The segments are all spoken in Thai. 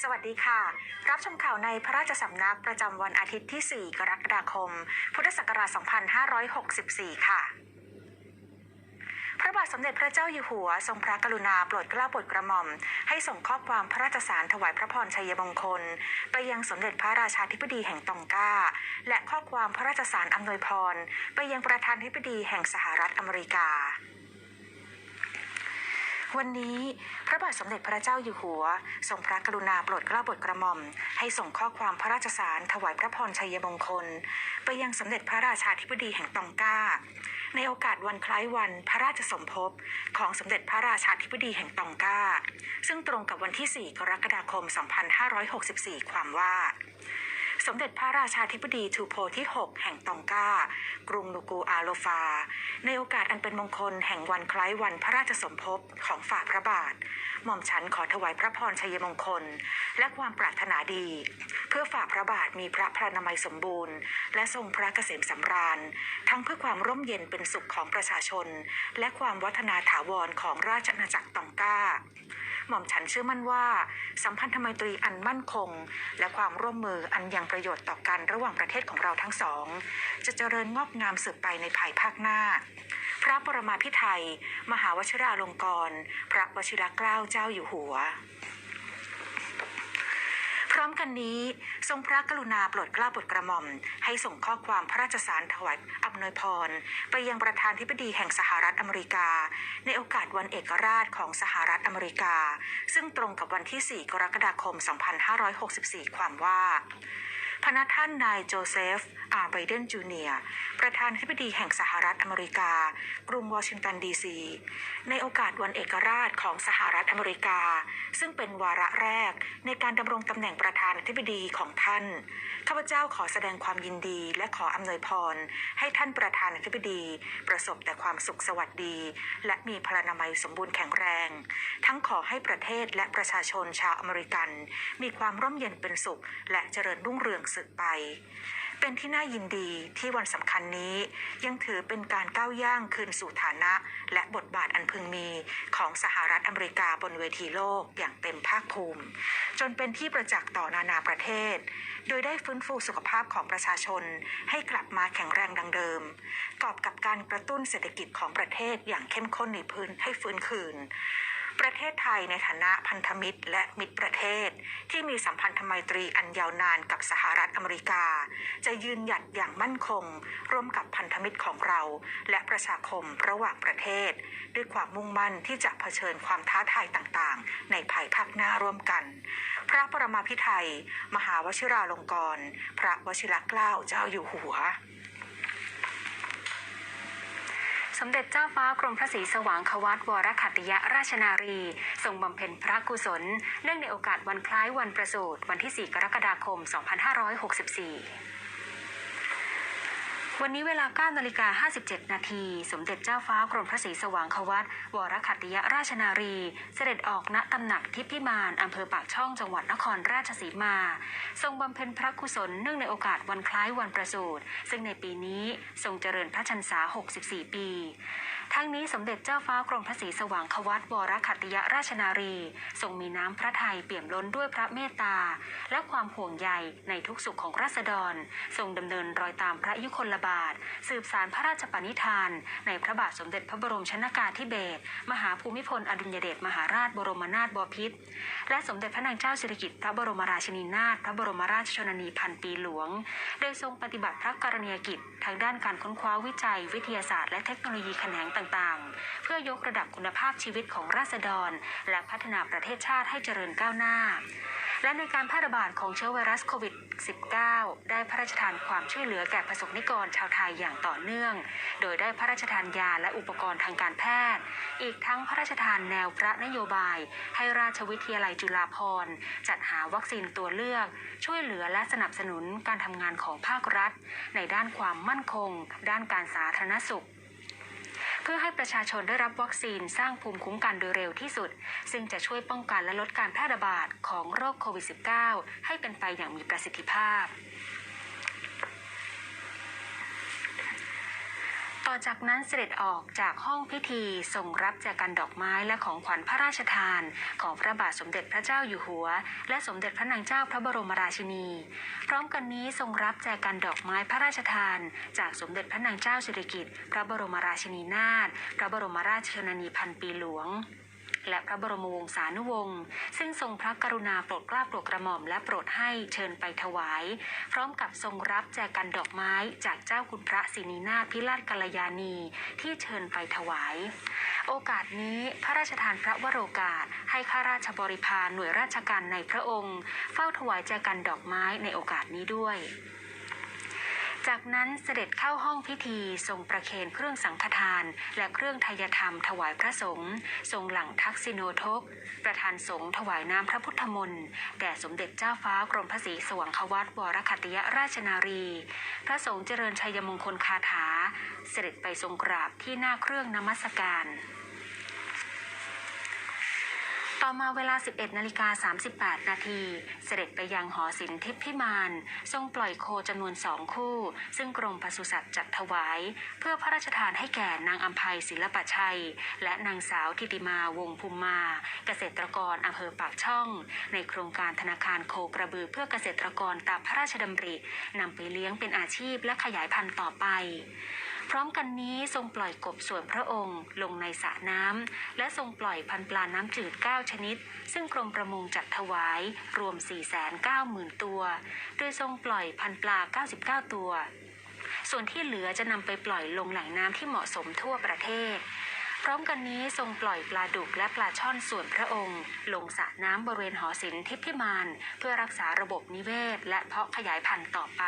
สวัสดีค่ะ รับชมข่าวในพระราชสำนักประจำวันอาทิตย์ที่ 4 กรกฎาคม พุทธศักราช 2564 ค่ะพระบาทสมเด็จพระเจ้าอยู่หัว ทรงพระกรุณาโปรดเกล้าโปรดกระหม่อม ให้ส่งข้อความพระราชสารถวายพระพรชัยมงคล ไปยังสมเด็จพระราชาธิบดีแห่งตองกาและข้อความพระราชสารอำนวยพร ไปยังประธานธิบดีแห่งสหรัฐอเมริกา วันนี้พระบาทสมเด็จพระเจ้าอยู่หัว ทรงพระกรุณาโปรดเกล้าโปรดกระหม่อม ให้ส่งข้อความพระราชสารถวายพระพรชัยมงคล ไปยังสมเด็จพระราชาธิบดีแห่งตองกาในโอกาสวันคล้ายวันพระราชสมภพของสมเด็จพระราชาธิบดีแห่งตองกาซึ่งตรงกับวันที่ 4 กรกฎาคม 2564 ความว่า สมเด็จพระราชาธิบดีทูโพที่ 6 แห่งตองกา กรุงนูกูอาโลฟา ในโอกาสอันเป็นมงคลแห่งวันคล้ายวันพระราชสมภพของฝ่าพระบาท หม่อมฉันขอถวายพระพรชัยมงคล และความปรารถนาดี เพื่อฝ่าพระบาทมีพระพลานามัยสมบูรณ์ และทรงพระเกษมสำราญ ทั้งเพื่อความร่มเย็นเป็นสุขของประชาชน และความวัฒนาถาวรของราชอาณาจักรตองกา หม่อมฉันเชื่อมั่นว่า สัมพันธไมตรีอันมั่นคง และความร่วมมืออันยังประโยชน์ต่อกันระหว่างประเทศของเราทั้งสอง จะเจริญงอกงามสืบไปในภายภาคหน้า พระปรมาพิไทยมหาวชิราลงกรณพระวชิรเกล้าเจ้าอยู่หัว พร้อมกันนี้ ทรงพระกรุณาโปรดเกล้าโปรดกระหม่อม ให้ส่งข้อความพระราชสารถวายอำนวยพร ไปยังประธานธิบดีแห่งสหรัฐอเมริกา ในโอกาสวันเอกราชของสหรัฐอเมริกา ซึ่งตรงกับวันที่ 4 กรกฎาคม 2564 ความว่า พระท่านนายโจเซฟ อาร์ไบเดนจูเนียร์ประธานาธิบดีแห่งสหรัฐอเมริกา กรุงวอชิงตันดีซี ในโอกาสวันเอกราชของสหรัฐอเมริกา ซึ่งเป็นวาระแรกในการดำรงตำแหน่งประธานาธิบดีของท่าน ข้าพเจ้าขอแสดงความยินดีและขออำนวยพร ให้ท่านประธานาธิบดี ประสบแต่ความสุขสวัสดี และมีพลานามัยสมบูรณ์แข็งแรง ทั้งขอให้ประเทศและประชาชนชาวอเมริกัน มีความร่มเย็นเป็นสุข และเจริญรุ่งเรืองสืบไป เป็นที่น่ายินดีที่วันสำคัญนี้ยังถือเป็นการก้าวย่างคืนสู่ฐานะ และบทบาทอันพึงมีของสหรัฐอเมริกาบนเวทีโลกอย่างเต็มภาคภูมิ จนเป็นที่ประจักษ์ต่อนานาประเทศ โดยได้ฟื้นฟูสุขภาพของประชาชนให้กลับมาแข็งแรงดังเดิม กอบกับการกระตุ้นเศรษฐกิจของประเทศอย่างเข้มข้นในพื้นให้ฟื้นคืน ประเทศไทยในฐานะพันธมิตรและมิตรประเทศ ที่มีสัมพันธไมตรีอันยาวนานกับสหรัฐอเมริกา จะยืนหยัดอย่างมั่นคง ร่วมกับพันธมิตรของเรา และประชาคมระหว่างประเทศ ด้วยความมุ่งมั่นที่จะเผชิญความท้าทายต่างๆ ในภายภาคหน้าร่วมกัน พระปรมาภิไธยมหาวชิราลงกรณ์พระวชิรเกล้าเจ้าอยู่หัว สมเด็จเจ้าฟ้ากรมพระศรีสว่างควัตวรคัตติยราชนารี ทรงบำเพ็ญพระกุศล เนื่องในโอกาสวันคล้ายวันประสูติวันที่ 4 กรกฎาคม 2564 วันนี้เวลา9นาฬิกา57 นาที สมเด็จเจ้าฟ้ากรมพระศรีสว่างควัตวรขัตติยราชนารี เสด็จออกณตำหนักทิพย์พิมานอำเภอปากช่องจังหวัดนครราชสีมา ทรงบำเพ็ญพระกุศลเนื่องในโอกาสวันคล้ายวันประสูติซึ่งในปีนี้ทรงเจริญพระชนษา 64 ปี ทั้งนี้สมเด็จเจ้าฟ้ากรมพระศรีสว่างควัตวรขัตติยราชนารีทรงมีน้ำพระทัยเปี่ยมล้นด้วยพระเมตตา และความห่วงใยในทุกสุขของราษฎร ทรงดำเนินรอยตามพระยุคลบาท สืบสารพระราชปณิธาน ในพระบาทสมเด็จพระบรมชนากาธิเบศรมหาภูมิพลอดุลยเดชมหาราชบรมนาถบพิตรและสมเด็จพระนางเจ้าสิริกิติ์พระบรมราชินีนาถพระบรมราชชนนีพันปีหลวง โดยทรงปฏิบัติพระกรณียกิจ ทางด้านการค้นคว้าวิจัย วิทยาศาสตร์และเทคโนโลยีแขนงต่างๆ เพื่อยกระดับคุณภาพชีวิตของราษฎร และพัฒนาประเทศชาติให้เจริญก้าวหน้า และในการแพร่ระบาดของเชื้อไวรัสโควิด -19 ได้พระราชทานความช่วยเหลือแก่ประสบนิกรชาวไทยอย่างต่อเนื่อง โดยได้พระราชทานยาและอุปกรณ์ทางการแพทย์ อีกทั้งพระราชทานแนวพระนโยบาย ให้ราชวิทยาลัยจุฬาภรณ์จัดหาวัคซีนตัวเลือก ช่วยเหลือและสนับสนุนการทำงานของภาครัฐ ในด้านความมั่นคง ด้านการสาธารณสุข เพื่อให้ประชาชนได้รับวัคซีนสร้างภูมิคุ้มกันโดยเร็วที่สุด ซึ่งจะช่วยป้องกันและลดการแพร่ระบาดของโรคโควิด -19 ให้เป็นไปอย่างมีประสิทธิภาพ ต่อจากนั้นเสด็จออกจากห้องพิธีส่งรับแจกันดอกไม้และของขวัญพระราชทาน ของพระบาทสมเด็จพระเจ้าอยู่หัว และสมเด็จพระนางเจ้าพระบรมราชินี พร้อมกันนี้ทรงรับแจกันดอกไม้พระราชทาน จากสมเด็จพระนางเจ้าสิริกิติ์พระบรมราชินีนาถพระบรมราชชนนีพันปีหลวง และพระบรมวงศานุวงศ์ซึ่งทรงพระกรุณาโปรดกล้าโปรดกระหม่อมและโปรดให้เชิญไปถวาย พร้อมกับทรงรับแจกันดอกไม้จากเจ้าคุณพระศินีนาถพิราชกัลยาณีที่เชิญไปถวาย โอกาสนี้พระราชทานพระวโรกาส ให้ข้าราชบริพารหน่วยราชการในพระองค์ เฝ้าถวายแจกันดอกไม้ในโอกาสนี้ด้วย จากนั้นเสด็จเข้าห้องพิธีทรงประเคนเครื่องสังฆทาน และเครื่องทายธรรมถวายพระสงฆ์ทรงหลังทักษิโนทก ประธานสงฆ์ถวายน้ำพระพุทธมนต์แด่สมเด็จเจ้าฟ้ากรมพระศรีสว่างควัตวรคัติยราชนารี พระสงฆ์เจริญชัยมงคลคาถา เสด็จไปทรงกราบที่หน้าเครื่องนมัสการ ต่อมาเวลา 11นาฬิกา38 นาที เสด็จไปยังหอศิลป์ทิพย์พิมาน ทรงปล่อยโคจำนวนสองคู่ ซึ่งกรมปศุสัตว์จัดถวาย เพื่อพระราชทานให้แก่นางอัมภัยศิลปชัย และนางสาวทิติมาวงศ์ภูมิมา เกษตรกรอำเภอปากช่อง ในโครงการธนาคารโคกระบือเพื่อเกษตรกรตามพระราชดำรินำไปเลี้ยงเป็นอาชีพและขยายพันธุ์ต่อไป พร้อมกันนี้ทรงปล่อยกบส่วนพระองค์ลงในสระน้ำและทรงปล่อยพันปลาน้ำจืด 9 ชนิด ซึ่งกรมประมงจัดถวายรวม 490,000 ตัว โดยทรงปล่อยพันปลา 99 ตัว ส่วนที่เหลือจะนำไปปล่อยลงแหล่งน้ำที่เหมาะสมทั่วประเทศพร้อมกันนี้ทรงปล่อยปลาดุกและปลาช่อนส่วนพระองค์ ลงสระน้ำบริเวณหอศิลป์ทิพย์พิมาน เพื่อรักษาระบบนิเวศ และเพาะขยายพันธุ์ต่อไป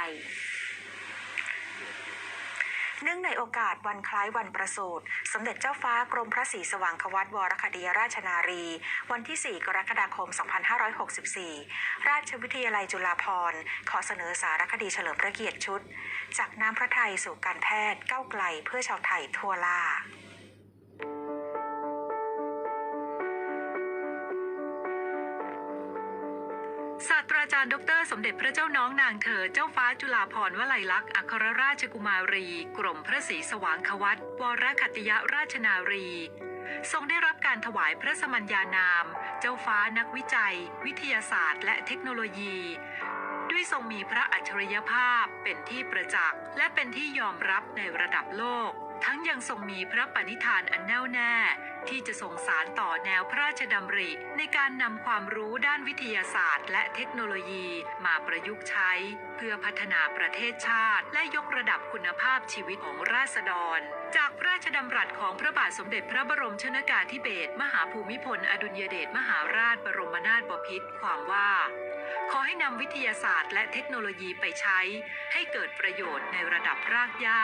เนื่องในโอกาสวันคล้ายวันประสูติสมเด็จเจ้าฟ้ากรมพระศรีสว่างควัตวรคดีราชนารี วันที่ 4 กรกฎาคม 2564 ราชวิทยาลัยจุฬาภรณ์ ขอเสนอสารคดีเฉลิมพระเกียรติชุด จากน้ำพระทัยสู่การแพทย์ก้าวไกลเพื่อชาวไทยทั่วล่า จารย์ดร สมเด็จพระเจ้าน้องนางเธอเจ้าฟ้าจุฬาภรณ์วลัยลักษณ์อัครราชกุมารี กรมพระศรีสว่างควัตวรคัติยราชนารี ทรงได้รับการถวายพระสมัญญานาม เจ้าฟ้านักวิจัย วิทยาศาสตร์ และเทคโนโลยี ด้วยทรงมีพระอัจฉริยภาพเป็นที่ประจักษ์และเป็นที่ยอมรับในระดับโลก ทั้งยังทรงมีพระปณิธานอันแน่วแน่ ที่จะส่งสารต่อแนวพระราชดำริ ในการนำความรู้ด้านวิทยาศาสตร์ และเทคโนโลยีมาประยุกต์ใช้ เพื่อพัฒนาประเทศชาติ และยกระดับคุณภาพชีวิตของราษฎร จากพระราชดำรัสของพระบาทสมเด็จพระบรมชนากาธิเบศรมหาภูมิพลอดุลยเดชมหาราชบรมนาถบพิตรความว่าขอให้นำวิทยาศาสตร์และเทคโนโลยีไปใช้ ให้เกิดประโยชน์ในระดับรากหญ้า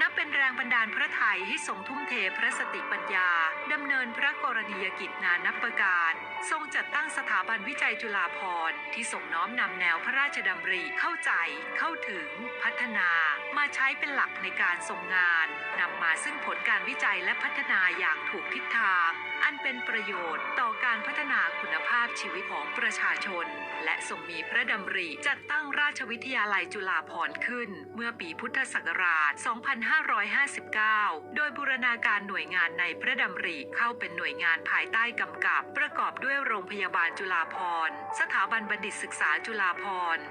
นับเป็นแรงบันดาลพระไทยให้ทรงทุ่มเทพระสติปัญญา ดำเนินพระกรณียกิจนานับประการ ทรงจัดตั้งสถาบันวิจัยจุฬาภรณ์ที่ส่งน้อมนำแนวพระราชดำริเข้าใจ เข้าถึง พัฒนา มาใช้เป็นหลักในการทรงงานนำมาซึ่งผลการวิจัยและพัฒนาอย่างถูกทิศทาง อันเป็นประโยชน์ต่อการพัฒนาคุณภาพชีวิตของประชาชน และทรงมีพระดำริจัดตั้งราชวิทยาลัยจุฬาภรณ์ขึ้น เมื่อปีพุทธศักราช 2559 โดยบูรณาการหน่วยงานในพระดำริเข้าเป็นหน่วยงานภายใต้กำกับ ประกอบด้วยโรงพยาบาลจุฬาภรณ์ สถาบันบัณฑิตศึกษาจุฬาภรณ์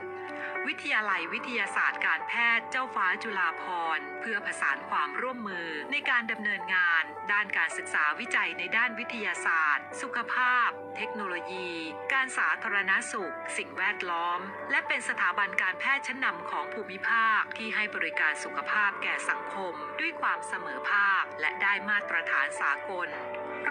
วิทยาลัยวิทยาศาสตร์การแพทย์เจ้าฟ้าจุฬาภรณ์เพื่อผสานความร่วมมือในการดำเนินงาน ด้านการศึกษาวิจัยในด้านวิทยาศาสตร์ สุขภาพ เทคโนโลยี การสาธารณสุข สิ่งแวดล้อม และเป็นสถาบันการแพทย์ชั้นนำของภูมิภาคที่ให้บริการสุขภาพแก่สังคม ด้วยความเสมอภาค และได้มาตรฐานสากล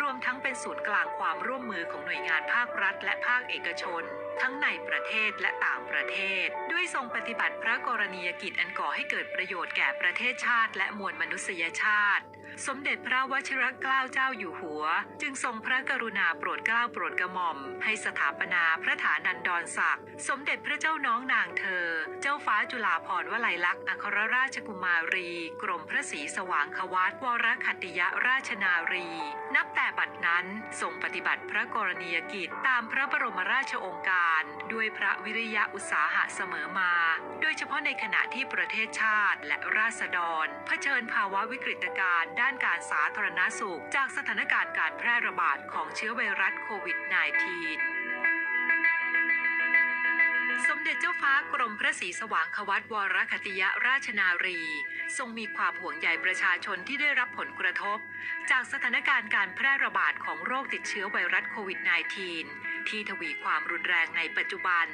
รวมทั้งเป็นศูนย์กลางความร่วมมือของหน่วยงานภาครัฐ และภาคเอกชน ทั้งในประเทศและต่างประเทศ ด้วยทรงปฏิบัติพระกรณียกิจอันก่อให้เกิดประโยชน์แก่ประเทศชาติและมวลมนุษยชาติ สมเด็จพระวชิรเกล้าเจ้าอยู่หัว จึงทรงพระกรุณาโปรดเกล้าโปรดกระหม่อม ให้สถาปนาพระฐานันดรศักดิ์สมเด็จพระเจ้าน้องนางเธอ เจ้าฟ้าจุฬาภรวลัยลักษณ์อัครราชกุมารี กรมพระศรีสว่างควัตวรคัติยราชนารี นับแต่บัดนั้นทรงปฏิบัติพระกรณียกิจตามพระบรมราชองการ ด้วยพระวิริยะอุตสาหะเสมอมา โดยเฉพาะในขณะที่ประเทศชาติและราษฎร เผชิญภาวะวิกฤตการณ์ด้านการสาธารณสุข จากสถานการณ์การแพร่ระบาดของเชื้อไวรัสโควิด -19 สมเด็จเจ้าฟ้ากรมพระศรีสว่างควัตวรคติยราชนารี ทรงมีความห่วงใยประชาชนที่ได้รับผลกระทบ จากสถานการณ์การแพร่ระบาดของโรคติดเชื้อไวรัสโควิด -19 ที่ทวีความรุนแรงในปัจจุบัน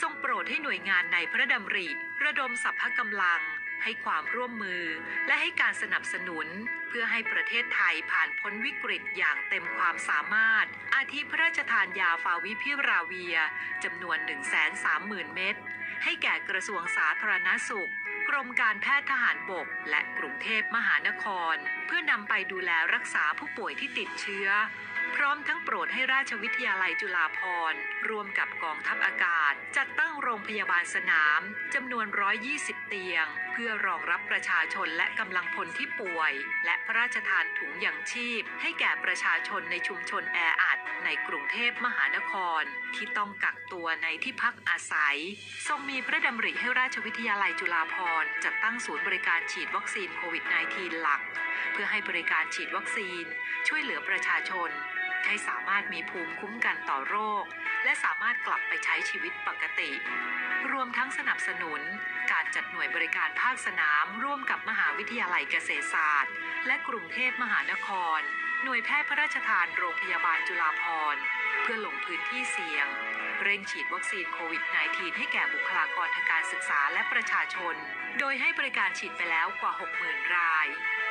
ทรงโปรดให้หน่วยงานในพระดำริ ระดมสรรพกำลัง ให้ความร่วมมือและให้การสนับสนุน เพื่อให้ประเทศไทยผ่านพ้นวิกฤตอย่างเต็มความสามารถ อาทิพระราชทานยาฟาวิพิราเวียจำนวน 130,000 เม็ดให้แก่กระทรวงสาธารณสุข กรมการแพทย์ทหารบก และกรุงเทพมหานคร เพื่อนำไปดูแลรักษาผู้ป่วยที่ติดเชื้อ พร้อมทั้งโปรดให้ราชวิทยาลัยจุฬาภรณ์ร่วมกับกองทัพอากาศ จัดตั้งโรงพยาบาลสนามจำนวน 120 เตียง เพื่อรองรับประชาชนและกำลังพลที่ป่วย และพระราชทานถุงยางชีพ ให้แก่ประชาชนในชุมชนแออัดในกรุงเทพมหานคร ที่ต้องกักตัวในที่พักอาศัย ทรงมีพระดำริให้ราชวิทยาลัยจุฬาภรณ์จัดตั้งศูนย์บริการฉีดวัคซีนโควิด -19 หลัก เพื่อให้บริการฉีดวัคซีน ช่วยเหลือประชาชน ให้สามารถมีภูมิคุ้มกันต่อโรค และสามารถกลับไปใช้ชีวิตปกติ รวมทั้งสนับสนุน การจัดหน่วยบริการภาคสนาม ร่วมกับมหาวิทยาลัยเกษตรศาสตร์ และกรุงเทพมหานคร หน่วยแพทย์พระราชทานโรงพยาบาลจุฬาภรณ์เพื่อลงพื้นที่เสี่ยง เร่งฉีดวัคซีนโควิด -19 ให้แก่บุคลากรทางการศึกษาและประชาชน โดยให้บริการฉีดไปแล้วกว่า 60,000 ราย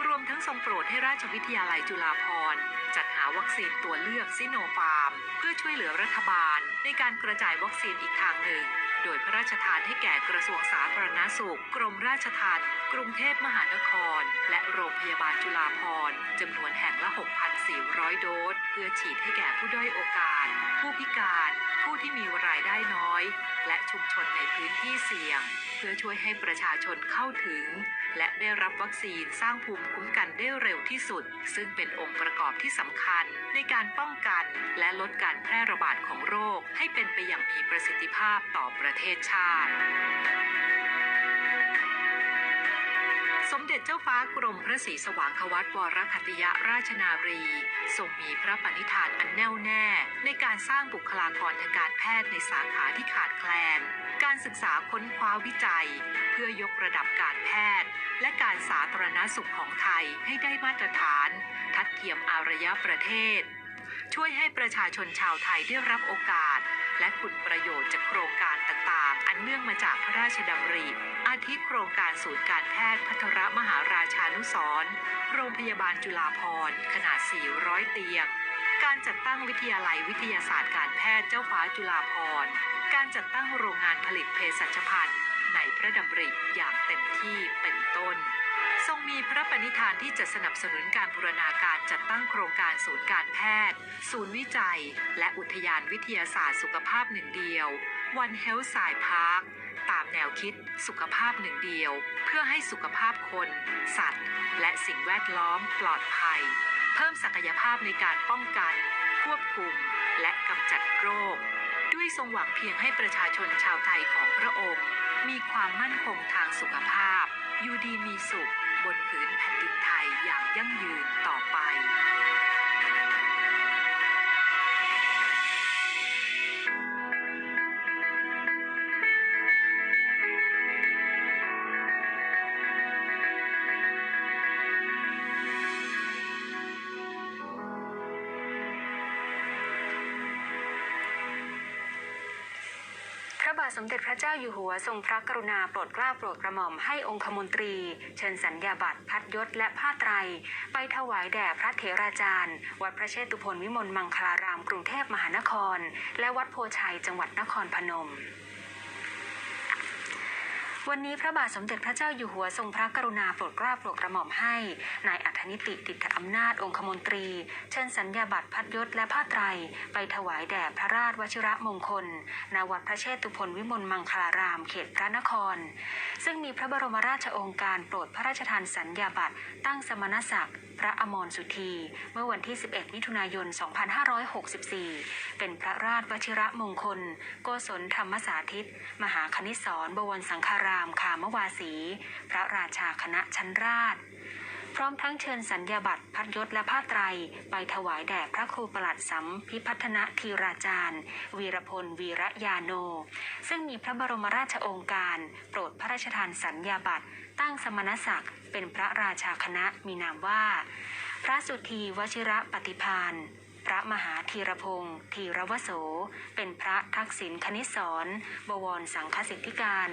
รวมทั้งทรงโปรดให้ราชวิทยาลัยจุฬาภรณ์ จัดหาวัคซีนตัวเลือกซิโนฟาร์ม เพื่อช่วยเหลือรัฐบาล ในการกระจายวัคซีนอีกทางหนึ่ง โดยพระราชทานให้แก่กระทรวงสาธารณสุข กรมราชทัณฑ์ กรุงเทพมหานคร และโรงพยาบาลจุฬาภรณ์จำนวนแห่งละ 6,400 โดส เพื่อฉีดให้แก่ผู้ด้อยโอกาส ผู้พิการ ผู้ที่มีรายได้น้อย และชุมชนในพื้นที่เสี่ยง เพื่อช่วยให้ประชาชนเข้าถึง และได้รับวัคซีนสร้างภูมิคุ้มกันได้เร็วที่สุด ซึ่งเป็นองค์ประกอบที่สำคัญในการป้องกัน และลดการแพร่ระบาดของโรค ให้เป็นไปอย่างมีประสิทธิภาพต่อประเทศชาติ สมเด็จเจ้าฟ้ากรมพระศรีสว่างควัตวรคัตยราชนารี ทรงมีพระปณิธานอันแน่วแน่ ในการสร้างบุคลากรทางการแพทย์ในสาขาที่ขาดแคลน การศึกษาค้นคว้าวิจัย เพื่อยกระดับการแพทย์ และการสาธารณสุขของไทยให้ได้มาตรฐาน ทัดเทียมอารยประเทศ ช่วยให้ประชาชนชาวไทยได้รับโอกาส และคุณประโยชน์จากโครงการต่างๆ อันเนื่องมาจากพระราชดำริ อาทิโครงการศูนย์การแพทย์พัทรมหาราชานุสรโรงพยาบาลจุฬาภรณ์ขนาด 400 เตียง การจัดตั้งวิทยาลัยวิทยาศาสตร์การแพทย์เจ้าฟ้าจุฬาภรณ์การจัดตั้งโรงงานผลิตเภสัชพันธ์ในพระดำริอย่างเต็มที่เป็นต้น ทรงมีพระปณิธานที่จะสนับสนุนการบูรณาการจัดตั้งโครงการศูนย์การแพทย์ ศูนย์วิจัย และอุทยานวิทยาศาสตร์สุขภาพหนึ่งเดียว One Health Science Park ตามแนวคิด สุขภาพหนึ่งเดียว เพื่อให้สุขภาพคน สัตว์ และสิ่งแวดล้อมปลอดภัย เพิ่มศักยภาพในการป้องกัน ควบคุม และกำจัดโรค ด้วยทรงหวังเพียงให้ประชาชนชาวไทยของพระองค์ มีความมั่นคงทางสุขภาพ อยู่ดีมีสุข บนผืนแผ่นดินไทยอย่างยั่งยืนต่อไป สมเด็จพระเจ้าอยู่หัวทรงพระกรุณาโปรดเกล้าโปรดกระหม่อมให้องคมนตรี เชิญสัญญาบัตรพัดยศและผ้าไตร ไปถวายแด่พระเถราจารย์ วัดพระเชตุพนวิมลมังคลารามกรุงเทพมหานคร และวัดโพชัยจังหวัดนครพนม วันนี้พระบาทสมเด็จพระเจ้าอยู่หัวทรงพระกรุณาโปรดเกล้าโปรดกระหม่อมให้ นายอัธนิติติดอำนาจองคมนตรี เชิญสัญญาบัตรพัดยศและผ้าไตร ไปถวายแด่พระราชวชิระมงคลณวัดพระเชตุพนวิมลมังคลารามเขตพระนคร ซึ่งมีพระบรมราชโองการโปรดพระราชทานสัญญาบัตรตั้งสมณศักดิ์พระอมรสุธี เมื่อวันที่ 11 มิถุนายน 2564 เป็นพระราชวชิระมงคล โกศลธรรมสาธิต มหาคณิสรบวรสังฆาราามคามวาสี พระราชาคณะชั้นราช พร้อมทั้งเชิญสัญญาบัตรพัดยศและผ้าไตร ไปถวายแด่พระครูประหลัดสัมพิพัฒนธีราจารย์ วีรพล วีระยาโน ซึ่งมีพระบรมราชองค์การ โปรดพระราชทานสัญญาบัตรตั้งสมณศักดิ์เป็นพระราชาคณะมีนามว่า พระสุธีวชิระปฏิพาน พระมหาธีรพงศ์ธีรวโส เป็นพระทักษิณคณิสรบวรสังฆสิทธิการ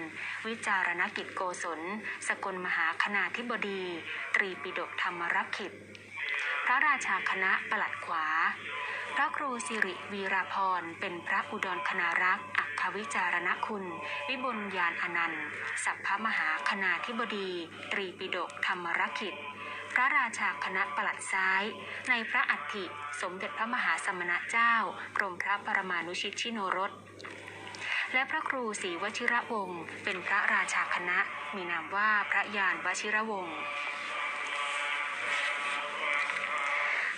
วิจารณกิจโกศล สกลมหาคณาธิบดี ตรีปิฎกธรรมรักขิต พระราชาคณะประหลัดขวา พระครูสิริวีราพร เป็นพระอุดรคณารักษ์อัคควิจารณคุณ วิบลยานอนันต์ สัพพมหาคณาธิบดี ตรีปิฎกธรรมรักขิต ระราชาคณะประหลัดซ้าย ในพระอัฐิ สมเด็จพระมหาสมณเจ้ากรมพระปรมานุชิตชิโนรสและพระครูศรีวชิระวงศ์เป็นพระราชาคณะ มีนามว่าพระยานวชิระวงศ์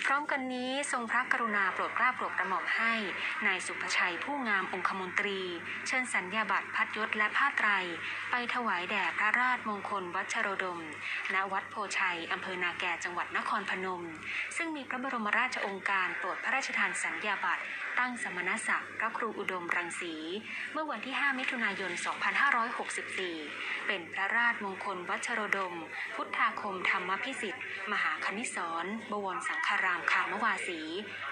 พ ร้อมกันนี้ทรงพระกรุณาโปรดเกล้าโปรดกระหม่อมให้นายสุภชัยผู้งามองคมนตรี เชิญสัญญาบัตรพัดยศและผ้าไตร ไปถวายแด่พระราชมงคลวัชโรดม ณ วัดโพชัย อำเภอนาแกจังหวัดนครพนม ซึ่งมีพระบรมราชองค์การโปรดพระราชทานสัญญาบัตรตั้งสมณศักดิ์พระครูอุดมรังสี เมื่อวันที่ 5 มิถุนายน 2564 เป็นพระราชมงคลวัชโรดม พุทธาคมธรรมพิสิทธิ์ มหาคณิสรบวรสังฆารามคามวาสี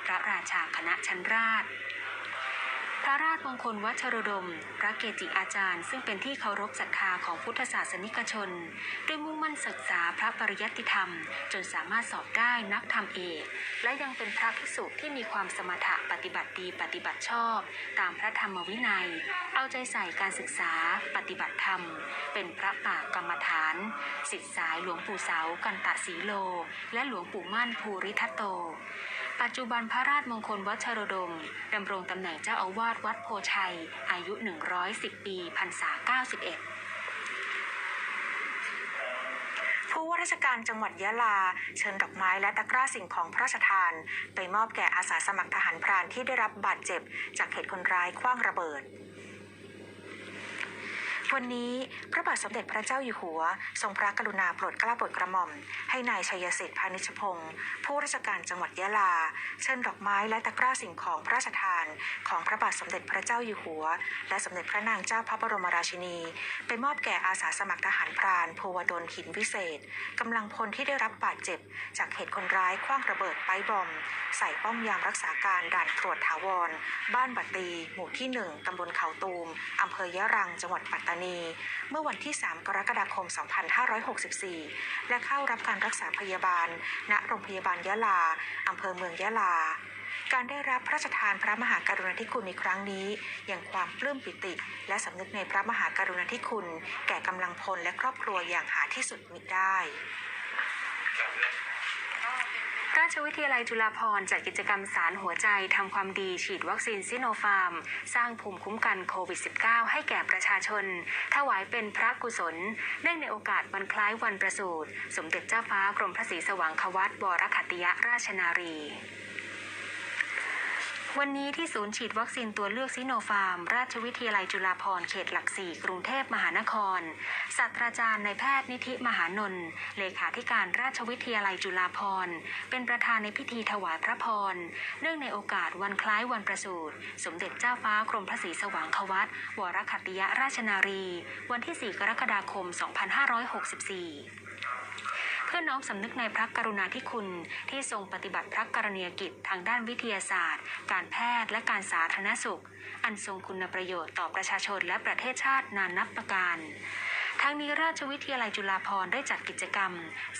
พระราชาคณะชั้นราช ระราชมงคลวัชรดม พระเกจิอาจารย์ ซึ่งเป็นที่เคารพศรัทธาของพุทธศาสนิกชน ได้มุ่งมั่นศึกษาพระปริยัติธรรม จนสามารถสอบได้นักธรรมเอก และยังเป็นพระภิกษุที่มีความสมถะปฏิบัติดีปฏิบัติชอบ ตามพระธรรมวินัย เอาใจใส่การศึกษาปฏิบัติธรรม เป็นพระป่ากรรมฐานศิษย์สายหลวงปู่เสากันตะสีโล และหลวงปู่มั่นภูริทัตโต ปัจจุบันพระราชมงคลวัชรดมดำรงตำแหน่งเจ้าอาวาสวัดโพชัย อายุ 110 ปีพรรษา 91ผู้ว่าราชการจังหวัดยะลา เชิญดอกไม้และตะกร้าสิ่งของพระราชทาน ไปมอบแก่อาสาสมัครทหารพรานที่ได้รับบาดเจ็บ จากเหตุคนร้ายคว้างระเบิด วันนี้พระบาทสมเด็จพระเจ้าอยู่หัว ทรงพระกรุณาโปรดเกล้าโปรดกระหม่อม ให้นายชัยสิทธิ์พานิชพงศ์ผู้ราชการจังหวัดยะลา เชิญดอกไม้และตะกร้าสิ่งของพระราชทาน ของพระบาทสมเด็จพระเจ้าอยู่หัว และสมเด็จพระนางเจ้าพระบรมราชินี ไปมอบแก่อาสาสมัครทหารพรานภูวดลหินวิเศษกำลังพลที่ได้รับบาดเจ็บ จากเหตุคนร้ายคว้างระเบิดไปบอม ใส่ป้อมยามรักษาการด่านตรวจถาวร บ้านบัตตี หมู่ที่หนึ่งตำบลเขาตูมอำเภอยะรังจังหวัดปัตตานีเมื่อวันที่ 3 กรกฎาคม 2564 และเข้ารับการรักษาพยาบาล ณ โรงพยาบาลยะลา อำเภอเมืองยะลา การได้รับพระราชทานพระมหากรุณาธิคุณในครั้งนี้ อยังความปลื้มปิติ และสำนึกในพระมหากรุณาธิคุณ แก่กำลังพลและครอบครัวอย่างหาที่สุดมิได้ ราชวิทยาลัยจุฬาภรณ์จัดกิจกรรมสารหัวใจทำความดีฉีดวัคซีนซิโนฟาร์ม สร้างภูมิคุ้มกันโควิด -19 ให้แก่ประชาชน ถวายเป็นพระกุศล เนื่องในโอกาสวันคล้ายวันประสูติ สมเด็จเจ้าฟ้ากรมพระศรีสว่างควัตวรขัตติยราชนารี วันนี้ที่ศูนย์ฉีดวัคซีนตัวเลือกซิโนฟาร์ม ราชวิทยาลัยจุฬาภรณ์เขตหลักสี่กรุงเทพมหานคร ศาสตราจารย์นายแพทย์นิธิมหานนท์เลขาธิการราชวิทยาลัยจุฬาภรณ์ เป็นประธานในพิธีถวายพระพร เนื่องในโอกาสวันคล้ายวันประสูติ สมเด็จเจ้าฟ้ากรมพระศรีสว่างควัตวรขัตติยราชนารี วันที่ 4 กรกฎาคม 2564 เพื่อน้อมสำนึกในพระกรุณาธิคุณ ที่ทรงปฏิบัติพระกรณียกิจทางด้านวิทยาศาสตร์ การแพทย์และการสาธารณสุข อันทรงคุณประโยชน์ต่อประชาชนและประเทศชาตินานนับประการ ทั้งนี้ราชวิทยาลัยจุฬาภรณ์ได้จัดกิจกรรม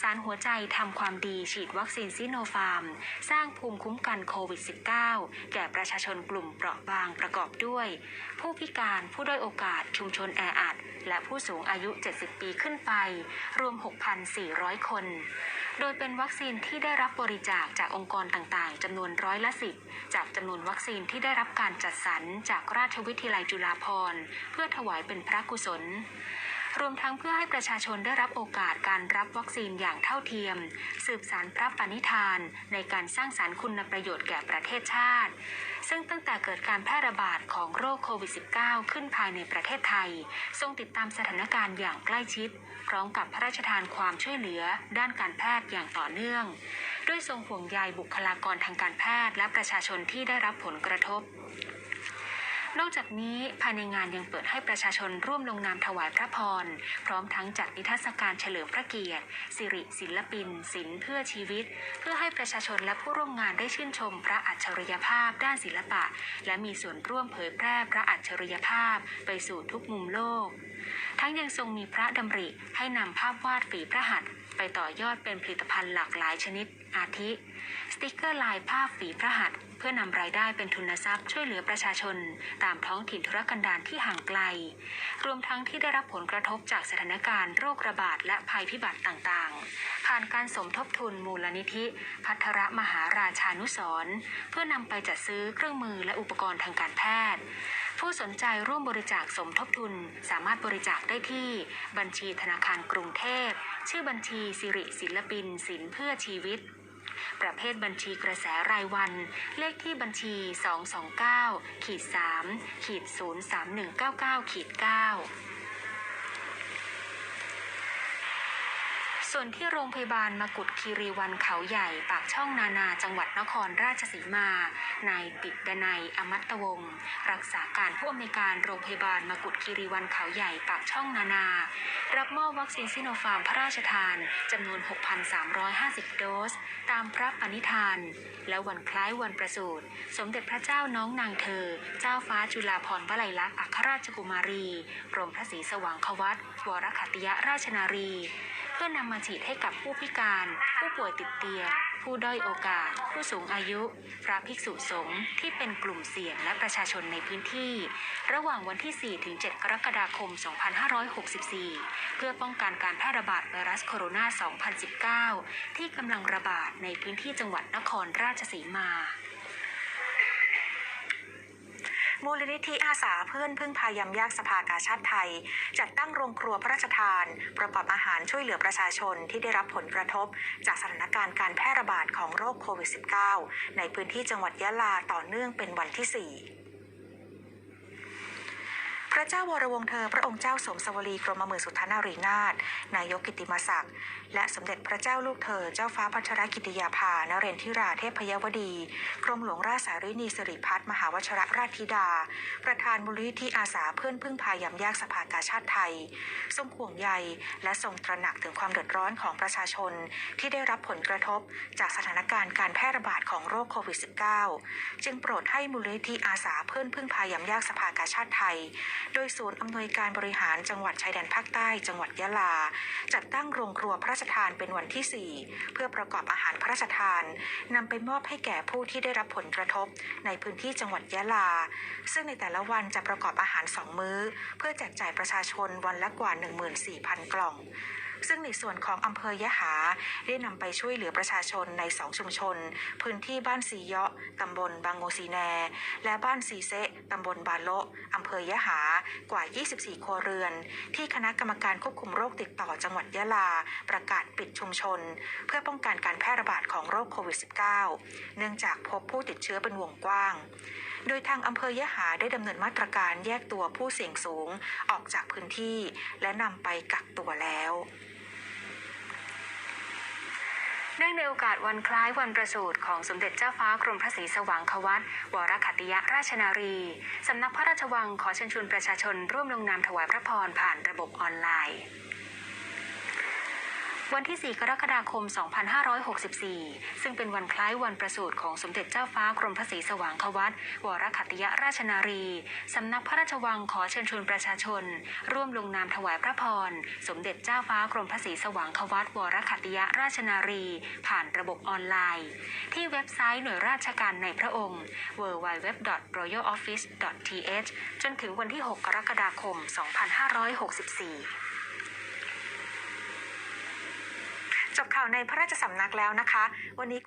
สารหัวใจทำความดีฉีดวัคซีนซิโนฟาร์ม สร้างภูมิคุ้มกันโควิด -19 แก่ประชาชนกลุ่มเปราะบางประกอบด้วย ผู้พิการผู้ด้อยโอกาสชุมชนแออัด และผู้สูงอายุ 70 ปีขึ้นไป รวม 6,400 คน โดยเป็นวัคซีนที่ได้รับบริจาคจากองค์กรต่างๆจำนวนร้อยละสิบจากจำนวนวัคซีนที่ได้รับการจัดสรรจากราชวิทยาลัยจุฬาภรณ์ เพื่อถวายเป็นพระกุศล รวมทั้งเพื่อให้ประชาชนได้รับโอกาสการรับวัคซีนอย่างเท่าเทียม สืบสารพระปณิธาน ในการสร้างสารรค์คุณประโยชน์แก่ประเทศชาติ ซึ่งตั้งแต่เกิดการแพร่ระบาดของโรคโควิด -19 ขึ้นภายในประเทศไทย ทรงติดตามสถานการณ์อย่างใกล้ชิด พร้อมกับพระราชทานความช่วยเหลือ ด้านการแพทย์อย่างต่อเนื่อง ด้วยทรงห่วงใยบุคลากรทางการแพทย์และประชาชนที่ได้รับผลกระทบ นอกจากนี้ภายในงานยังเปิดให้ประชาชนร่วมลงนามถวายพระพร พร้อมทั้งจัดนิทรรศการเฉลิมพระเกียรติ สิริศิลปิน ศิลป์เพื่อชีวิต เพื่อให้ประชาชนและผู้ร่วมงานได้ชื่นชมพระอัจฉริยภาพด้านศิลปะ และมีส่วนร่วมเผยแพร่พระอัจฉริยภาพไปสู่ทุกมุมโลก ทั้งยังทรงมีพระดำริให้นำภาพวาดฝีพระหัตถ์ ไปต่อยอดเป็นผลิตภัณฑ์หลากหลายชนิด อาทิ สติกเกอร์ลายภาพฝีพระหัตถ์เพื่อนำรายได้เป็นทุนทรัพย์ช่วยเหลือประชาชน ตามท้องถิ่นธุรกันดารที่ห่างไกล รวมทั้งที่ได้รับผลกระทบจากสถานการณ์โรคระบาดและภัยพิบัติต่างๆ ผ่านการสมทบทุนมูลนิธิ พัทรมหาราชานุสรเพื่อนำไปจัดซื้อเครื่องมือและอุปกรณ์ทางการแพทย์ ผู้สนใจร่วมบริจาคสมทบทุน สามารถบริจาคได้ที่บัญชีธนาคารกรุงเทพ ชื่อบัญชีสิริศิลปินสินเพื่อชีวิต ประเภทบัญชีกระแสรายวัน เลขที่บัญชี 229ขีด3ขีด03199ขีด9 ส่วนที่โรงพยาบาลมกุฎคีรีวันเขาใหญ่ ปากช่องนานา จังหวัดนครราชสีมานายติดดนัยอมัตตวงศ์รักษาการผู้อำนวยการโรงพยาบาลมกุฎคีรีวันเขาใหญ่ ปากช่องนานา รับมอบวัคซีนซิโนฟาร์มพระราชทานจำนวน 6,350 โดส ตามพระปณิธาน และวันคล้ายวันประสูติสมเด็จพระเจ้าน้องนางเธอ เจ้าฟ้าจุฬาภรณ์วลัยลักษณ์อัครราชกุมารีกรมพระศรีสว่างควัตวรขัติยราชนารี พื่อนำมาฉีดให้กับผู้พิการ ผู้ป่วยติดเตียง ผู้ด้อยโอกาส ผู้สูงอายุ พระภิกษุสงฆ์ที่เป็นกลุ่มเสี่ยงและประชาชนในพื้นที่ ระหว่างวันที่ 4 ถึง 7 กรกฎาคม 2564 เพื่อป้องกันการแพร่ระบาดไวรัสโคโรนา 2019 ที่กำลังระบาดในพื้นที่จังหวัดนครราชสีมา มูลนิธิอาสาเพื่อนพึ่งพายำยากสภากาชาติไทย จัดตั้งโรงครัวพระราชทาน ประกอบอาหารช่วยเหลือประชาชนที่ได้รับผลกระทบ จากสถานการณ์การแพร่ระบาดของโรคโควิด -19 ในพื้นที่จังหวัดยะลาต่อเนื่องเป็นวันที่ 4 พระเจ้าวรวงเธอ พระองค์เจ้าสมสวรีกรมหมื่นสุทธนารีนาถนายกกิติมศักดิ์และสมเด็จพระเจ้าลูกเธอ เจ้าฟ้าพัชรกิติยาภานเรนทิราเทพยวดี กรมหลวงราชสารินีสิริพัฒน์มหาวชรราชธิดา ประธานมูลนิธิอาสาเพื่อนพึ่งพายำยากสภากาชาติไทย ทรงห่วงใยและทรงตระหนักถึงความเดือดร้อนของประชาชนที่ได้รับผลกระทบจากสถานการณ์การแพร่ระบาดของโรคโควิด -19 จึงโปรดให้มูลนิธิอาสาเพื่อนพึ่งพายำยากสภากาชาติไทยโดยศูนย์อำนวยการบริหารจังหวัดชายแดนภาคใต้ จังหวัดยะลา จัดตั้งโรงครัวพระราชทานเป็นวันที่ 4 เพื่อประกอบอาหารพระราชทานนำไปมอบให้แก่ผู้ที่ได้รับผลกระทบ ในพื้นที่จังหวัดยะลา ซึ่งในแต่ละวันจะประกอบอาหารสองมื้อ เพื่อแจกจ่ายประชาชนวันละกว่า 14,000 กล่อง ซึ่งในส่วนของอำเภอยะหา ได้นำไปช่วยเหลือประชาชนใน2ชุมชน พื้นที่บ้านสีเยาะตำบลบางโงซีแน และบ้านสีเซะตำบลบาโลอำเภอยะหากว่า 24 ครัวเรือน ที่คณะกรรมการควบคุมโรคติดต่อจังหวัดยะลา ประกาศปิดชุมชน เพื่อป้องกันการแพร่ระบาดของโรคโควิด -19 เนื่องจากพบผู้ติดเชื้อเป็นวงกว้าง โดยทางอำเภอยะหาได้ดำเนินมาตรการแยกตัวผู้เสี่ยงสูงออกจากพื้นที่ และนำไปกักตัวแล้ว เนื่องในโอกาสวันคล้ายวันประสูติของสมเด็จเจ้าฟ้ากรมพระศรีสว่างควัตวรขัตติยราชนารี สำนักพระราชวังขอเชิญชวนประชาชนร่วมลงนามถวายพระพรผ่านระบบออนไลน์ วันที่ 4 กรกฎาคม 2564 ซึ่งเป็นวันคล้ายวันประสูติของสมเด็จเจ้าฟ้ากรมพระศรีสว่างควัตวรขัติยราชนารี สำนักพระราชวังขอเชิญชวนประชาชน ร่วมลงนามถวายพระพร สมเด็จเจ้าฟ้ากรมพระศรีสว่างควัตวรขัตติยราชนารี ผ่านระบบออนไลน์ ที่เว็บไซต์หน่วยราชการในพระองค์ www.royaloffice.th จนถึงวันที่ 6 กรกฎาคม 2564 จบข่าวในพระราชสำนักแล้วนะคะ วันนี้